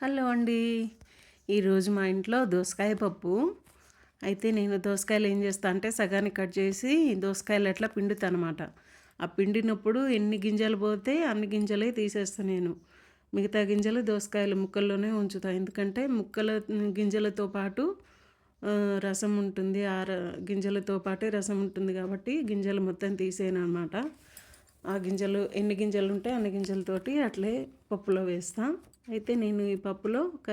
Hello అండి. ఈరోజు మా ఇంట్లో దోసకాయ పప్పు. అయితే నేను దోసకాయలు ఏం చేస్తా అంటే సగానికి కట్ చేసి దోసకాయలు ఎట్లా పిండుతానమాట అనమాట ఆ పిండినప్పుడు ఎన్ని గింజలు పోతే అన్ని గింజలే తీసేస్తాను నేను. మిగతా గింజలు దోసకాయలు ముక్కల్లోనే ఉంచుతాను ఎందుకంటే ముక్కల గింజలతో పాటు రసం ఉంటుంది. ఆ గింజలతో పాటే రసం ఉంటుంది కాబట్టి గింజలు మొత్తం తీసేయను అనమాట ఆ గింజలు ఎన్ని గింజలు ఉంటే అన్ని గింజలతోటి అట్లే పప్పులో వేస్తాను అయితే నేను ఈ పప్పులో ఒక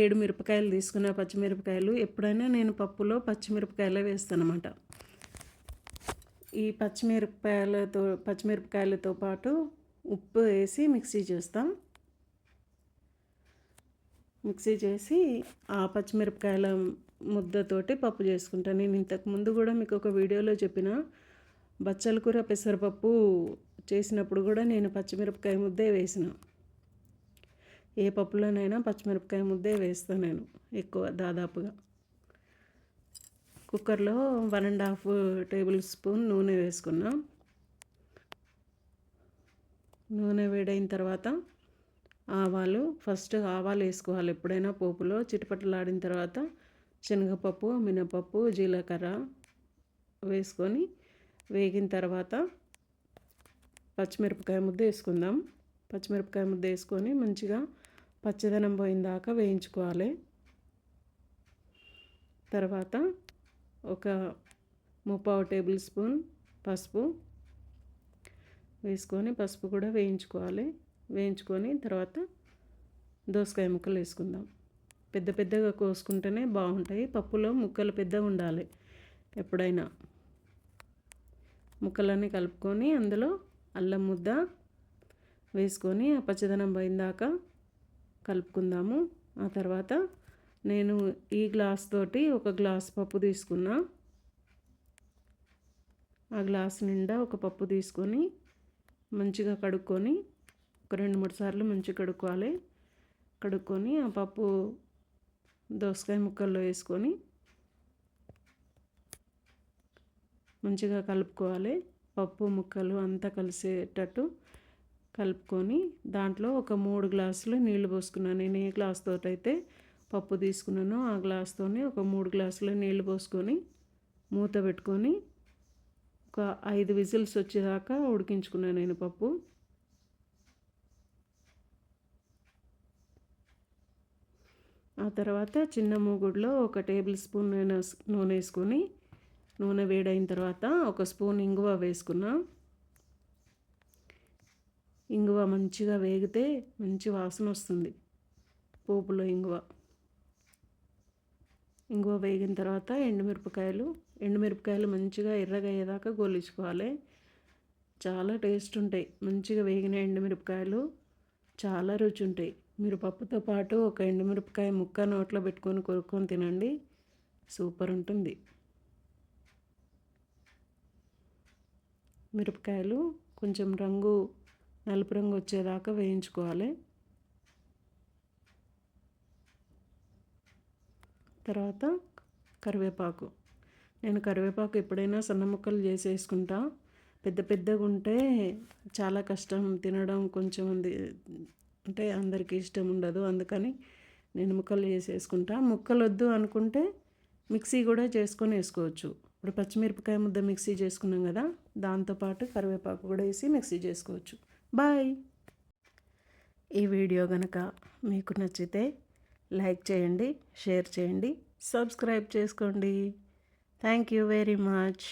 ఏడు మిరపకాయలు తీసుకున్న పచ్చిమిరపకాయలు. ఎప్పుడైనా నేను పప్పులో పచ్చిమిరపకాయలే వేస్తాను అనమాట ఈ పచ్చిమిరపకాయలతో పచ్చిమిరపకాయలతో పాటు ఉప్పు వేసి మిక్సీ చేస్తాం. మిక్సీ చేసి ఆ పచ్చిమిరపకాయల ముద్దతోటి పప్పు చేసుకుంటాను. నేను ఇంతకు ముందు కూడా మీకు ఒక వీడియోలో చెప్పిన బచ్చల కూర పెసరపప్పు చేసినప్పుడు కూడా నేను పచ్చిమిరపకాయ ముద్దే వేసిన. ఏ పప్పులోనైనా పచ్చిమిరపకాయ ముద్దే వేస్తాను నేను ఎక్కువ దాదాపుగా. కుక్కర్లో one and half table spoon నూనె వేసుకున్నాం. నూనె వేడైన తర్వాత ఆవాలు ఫస్ట్ ఆవాలు వేసుకోవాలి ఎప్పుడైనా పోపులో. చిటపటలాడిన తర్వాత శనగపప్పు మినపప్పు జీలకర్ర వేసుకొని వేగిన తర్వాత పచ్చిమిరపకాయ ముద్ద వేసుకుందాం. పచ్చిమిరపకాయ ముద్ద వేసుకొని మంచిగా పచ్చదనం పోయిందాకా వేయించుకోవాలి. తర్వాత ఒక ముప్పావు టేబుల్ స్పూన్ పసుపు వేసుకొని పసుపు కూడా వేయించుకోవాలి. వేయించుకొని తర్వాత దోసకాయ ముక్కలు వేసుకుందాం. పెద్ద పెద్దగా కోసుకుంటేనే బాగుంటాయి. పప్పులో ముక్కలు పెద్దగా ఉండాలి ఎప్పుడైనా. ముక్కలన్నీ కలుపుకొని అందులో అల్లం ముద్ద వేసుకొని ఆ పచ్చదనం పోయిందాక కలుపుకుందాము. ఆ తర్వాత నేను ఈ గ్లాస్ తోటి ఒక గ్లాస్ పప్పు తీసుకున్నా. ఆ గ్లాస్ నిండా ఒక పప్పు తీసుకొని మంచిగా కడుక్కొని ఒక రెండు మూడు సార్లు మంచిగా కడుక్కోవాలి. కడుక్కొని ఆ పప్పు దోసకాయ ముక్కల్లో వేసుకొని మంచిగా కలుపుకోవాలి. పప్పు ముక్కలు అంతా కలిసేటట్టు కలుపుకొని దాంట్లో ఒక మూడు గ్లాసులు నీళ్ళు పోసుకున్నాను. నేను ఏ గ్లాస్తో అయితే పప్పు తీసుకున్నానో ఆ గ్లాస్తోనే ఒక మూడు గ్లాసులు నీళ్ళు పోసుకొని మూత పెట్టుకొని ఒక ఐదు విజిల్స్ వచ్చేదాకా ఉడికించుకున్నాను నేను పప్పు. ఆ తర్వాత చిన్న మూగుడులో ఒక టేబుల్ స్పూన్ నూనె వేసుకొని నూనె వేడైన తర్వాత ఒక స్పూన్ ఇంగువ వేసుకున్నా. ఇంగువ మంచిగా వేగితే మంచి వాసన వస్తుంది. పోపులో ఇంగువ. ఇంగువ వేగిన తర్వాత ఎండుమిరపకాయలు ఎండుమిరపకాయలు మంచిగా ఎర్రగయ్యేదాకా గోలించుకోవాలి. చాలా టేస్ట్ ఉంటాయి. మంచిగా వేగిన ఎండుమిరపకాయలు చాలా రుచి ఉంటాయి మీరు పప్పుతో పాటు ఒక ఎండుమిరపకాయ ముక్క నోట్లో పెట్టుకొని కొరుక్కొని తినండి. సూపర్ ఉంటుంది. మిరపకాయలు కొంచెం రంగు నలుపు రంగు వచ్చేదాకా వేయించుకోవాలి. తర్వాత కరివేపాకు. నేను కరివేపాకు ఎప్పుడైనా సన్న ముక్కలు చేసేసుకుంటా. పెద్ద పెద్దగా ఉంటే చాలా కష్టం తినడం కొంచెం అంటే అందరికీ ఇష్టం ఉండదు. అందుకని నేను ముక్కలు చేసేసుకుంటా. ముక్కలు వద్దు అనుకుంటే మిక్సీ కూడా చేసుకొని వేసుకోవచ్చు. ఇప్పుడు పచ్చిమిరపకాయ ముద్ద మిక్సీ చేసుకున్నాం కదా దాంతోపాటు కరివేపాకు కూడా వేసి మిక్సీ చేసుకోవచ్చు. బాయ్. ఈ వీడియో కనుక మీకు నచ్చితే లైక్ చేయండి షేర్ చేయండి సబ్స్క్రైబ్ చేసుకోండి. Thank you very much.